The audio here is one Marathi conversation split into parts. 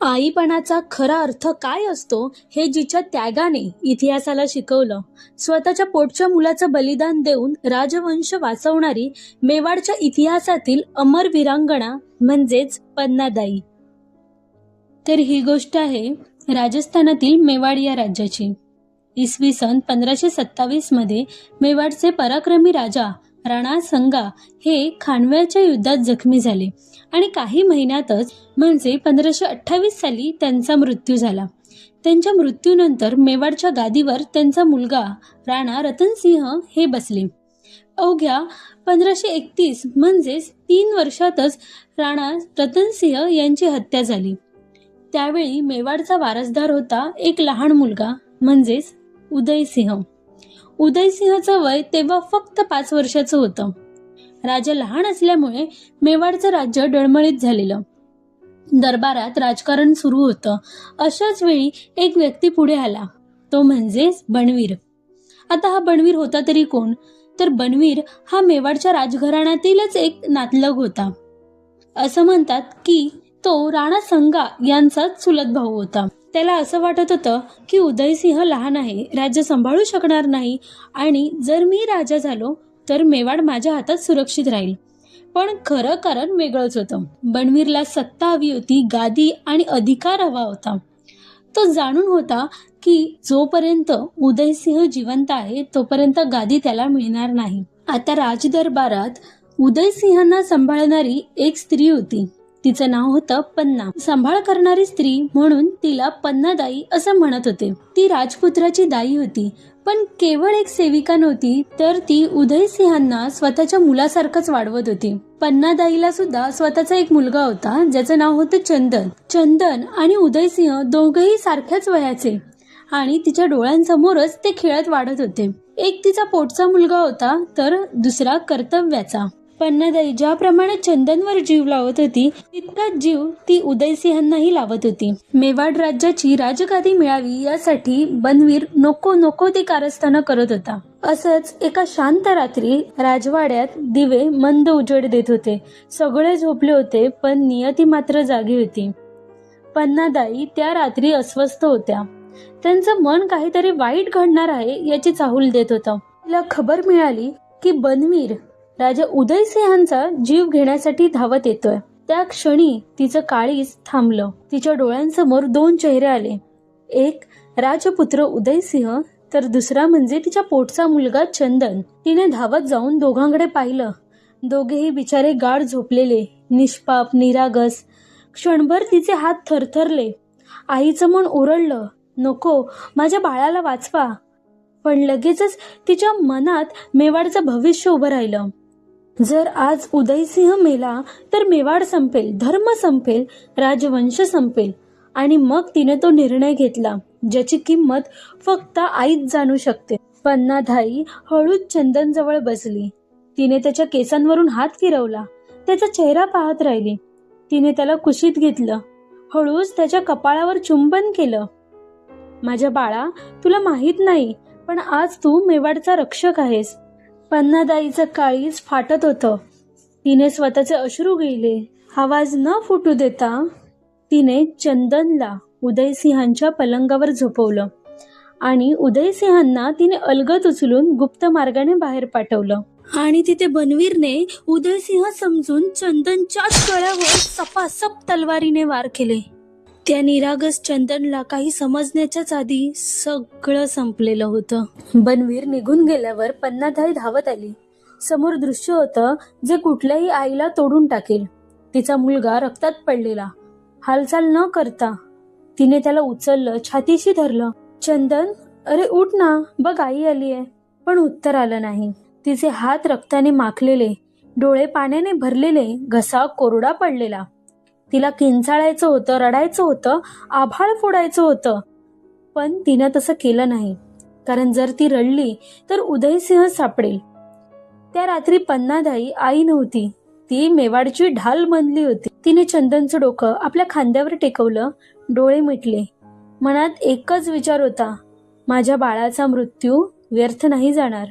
आईपणाचा खरा अर्थ काय असतो हे जिच्या त्यागाने इतिहासाला शिकवलं. स्वतःच्या पोटच्या मुलाचं बलिदान देऊन राजवंश वाचवणारी मेवाडच्या इतिहासातील अमर वीरांगणा म्हणजेच पन्नादाई. तर ही गोष्ट आहे राजस्थानातील मेवाड या राज्याची. इसवी सन पंधराशे सत्तावीसमध्ये मेवाडचे पराक्रमी राजा राणा संगा हे खानव्याच्या युद्धात जखमी झाले. आणि काही महिन्यातच म्हणजे पंधराशे अठ्ठावीस साली त्यांचा मृत्यू झाला. त्यांच्या मृत्यूनंतर मेवाडच्या गादीवर त्यांचा मुलगा राणा रतनसिंह हे बसले. अवघ्या पंधराशे एकतीस म्हणजेच तीन वर्षातच राणा रतनसिंह यांची हत्या झाली. त्यावेळी मेवाडचा वारसदार होता एक लहान मुलगा म्हणजेच उदयसिंह. उदयसिंहचं वय तेव्हा फक्त पाच वर्षाचं होतं. राजा लहान असल्यामुळे मेवाडचं राज्य डळमळीत झालेलं. दरबारात राजकारण सुरू होतं. अशाच वेळी एक व्यक्ती पुढे आला. तो म्हणजेच बनवीर. आता हा बनवीर होता तरी कोण? तर बनवीर हा मेवाडच्या राजघराण्यातीलच एक नातलग होता. असं म्हणतात की तो राणा संगा यांचाच चुलत भाऊ होता. त्याला असं वाटत होतं की उदयसिंह लहान आहे राज्य सांभाळू शकणार नाही आणि जर मी राजा झालो तर मेवाड माझ्या हातात सुरक्षित राहील. पण खरं कारण वेगळंच होतं. बनवीरला सत्ता हवी होती गादी आणि अधिकार हवा होता. तो जाणून होता की जोपर्यंत उदयसिंह जिवंत आहे तोपर्यंत गादी त्याला मिळणार नाही. आता राजदरबारात उदयसिंहांना सांभाळणारी एक स्त्री होती. तिचं नाव होतं पन्ना. सांभाळ करणारी स्त्री म्हणून तिला पन्नादाई असं म्हणत होते. ती राजपुत्राची दाई होती. पण केवळ एक सेविका नव्हती तर ती उदयसिंहांना स्वतःच्या मुलासारखंच वाढवत होती. पन्नादाईला सुद्धा स्वतःचा एक मुलगा होता ज्याचं नाव होतं चंदन. चंदन आणि उदयसिंह दोघही सारख्याच वयाचे. आणि तिच्या डोळ्यांसमोरच ते खेळत वाढत होते. एक तिचा पोटचा मुलगा होता तर दुसरा कर्तव्याचा. पन्नादाई ज्याप्रमाणे चंदनवर जीव लावत होती तितकाच जीव ती उदयसिंहांनाही लावत होती. मेवाड राज्याची राजगादी मिळावी यासाठी बनवीर नको नको ती कारस्थानं करत होता. असंच एका शांत रात्री राजवाड्यात दिवे मंद उजेड देत होते. सगळे झोपले होते पण नियती मात्र जागी होती. पन्नादाई त्या रात्री अस्वस्थ होत्या. त्यांचं मन काहीतरी वाईट घडणार आहे याची चाहूल देत होतं. तिला खबर मिळाली की बनवीर राजा उदयसिंहांचा जीव घेण्यासाठी धावत येतोय. त्या क्षणी तिचं काळीज थांबलं. तिच्या डोळ्यांसमोर दोन चेहरे आले. एक राजपुत्र उदयसिंह तर दुसरा म्हणजे तिच्या पोटचा मुलगा चंदन. तिने धावत जाऊन दोघांकडे पाहिलं. दोघेही बिचारे गाढ झोपलेले निष्पाप निरागस. क्षणभर तिचे हात थरथरले. आईचं मन ओरडलं. नको माझ्या बाळाला वाचवा. पण लगेचच तिच्या मनात मेवाडचं भविष्य उभं राहिलं. जर आज उदयसिंह मेला तर मेवाड संपेल धर्म संपेल राजवंश संपेल. आणि मग तिने तो निर्णय घेतला ज्याची किंमत फक्त आईच जाणू शकते. पन्नाधाई हळूच चंदन जवळ बसली. तिने त्याच्या केसांवरून हात फिरवला. त्याचा चेहरा पाहत राहिली. तिने त्याला कुशीत घेतलं. हळूच त्याच्या कपाळावर चुंबन केलं. माझ्या बाळा तुला माहीत नाही पण आज तू मेवाडचा रक्षक आहेस. पन्नादाईचं काळीज फाटत होतं. तिने स्वतःचे अश्रू गेले आवाज न फुटू देता तिने चंदनला उदयसिंहांच्या पलंगावर झोपवलं आणि उदयसिंहांना तिने अलगत उचलून गुप्त मार्गाने बाहेर पाठवलं. आणि तिथे बनवीरने उदयसिंह समजून चंदनच्याच गळ्यावर सपासप तलवारीने वार केले. त्या निरागस चंदनला काही समजण्याच्याच आधी सगळं संपलेलं होतं. बनवीर निघून गेल्यावर पन्नाधाई धावत आली. समोर दृश्य होतं जे कुठल्याही आईला तोडून टाकेल. तिचा मुलगा रक्तात पडलेला. हालचाल न करता तिने त्याला उचललं छातीशी धरलं. चंदन अरे उठ ना. बघ आई आली आहे पण उत्तर आलं नाही. तिचे हात रक्ताने माखलेले डोळे पाण्याने भरलेले घसा कोरडा पडलेला. तिला किंचाळायचं होतं रडायचं होतं आभाळ फोडायचं होतं. पण तिनं तसं केलं नाही. कारण जर ती रडली तर उदयसिंह सापडेल. त्या रात्री पन्नादाई आई नव्हती. ती मेवाडची ढाल बनली होती. तिने चंदनचं डोकं आपल्या खांद्यावर टेकवलं डोळे मिटले. मनात एकच विचार होता माझ्या बाळाचा मृत्यू व्यर्थ नाही जाणार.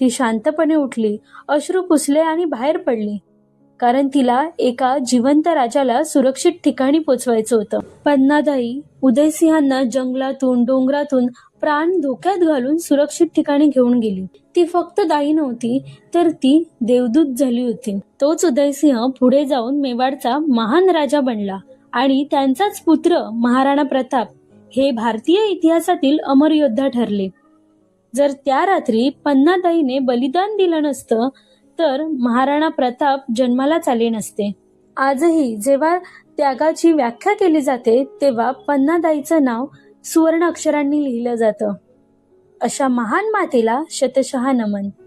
ती शांतपणे उठली अश्रू पुसले आणि बाहेर पडली. कारण तिला एका जिवंत राजाला सुरक्षित ठिकाणी पोचवायचं होतं. पन्नादाई उदयसिंहांना जंगलातून डोंगरातून प्राण धोक्यात घालून सुरक्षित ठिकाणी घेऊन गेली. ती फक्त दाई नव्हती तर ती देवदूत झाली होती. तोच उदयसिंह पुढे जाऊन मेवाडचा महान राजा बनला आणि त्यांचाच पुत्र महाराणा प्रताप हे भारतीय इतिहासातील अमर योद्धा ठरले. जर त्या रात्री पन्नादाईने बलिदान दिलं नसतं तर महाराणा प्रताप जन्मालाच आले नसते. आजही जेव्हा त्यागाची व्याख्या केली जाते तेव्हा पन्नादाईचं नाव सुवर्ण अक्षरांनी लिहिलं जातं. अशा महान मातेला शतशः नमन.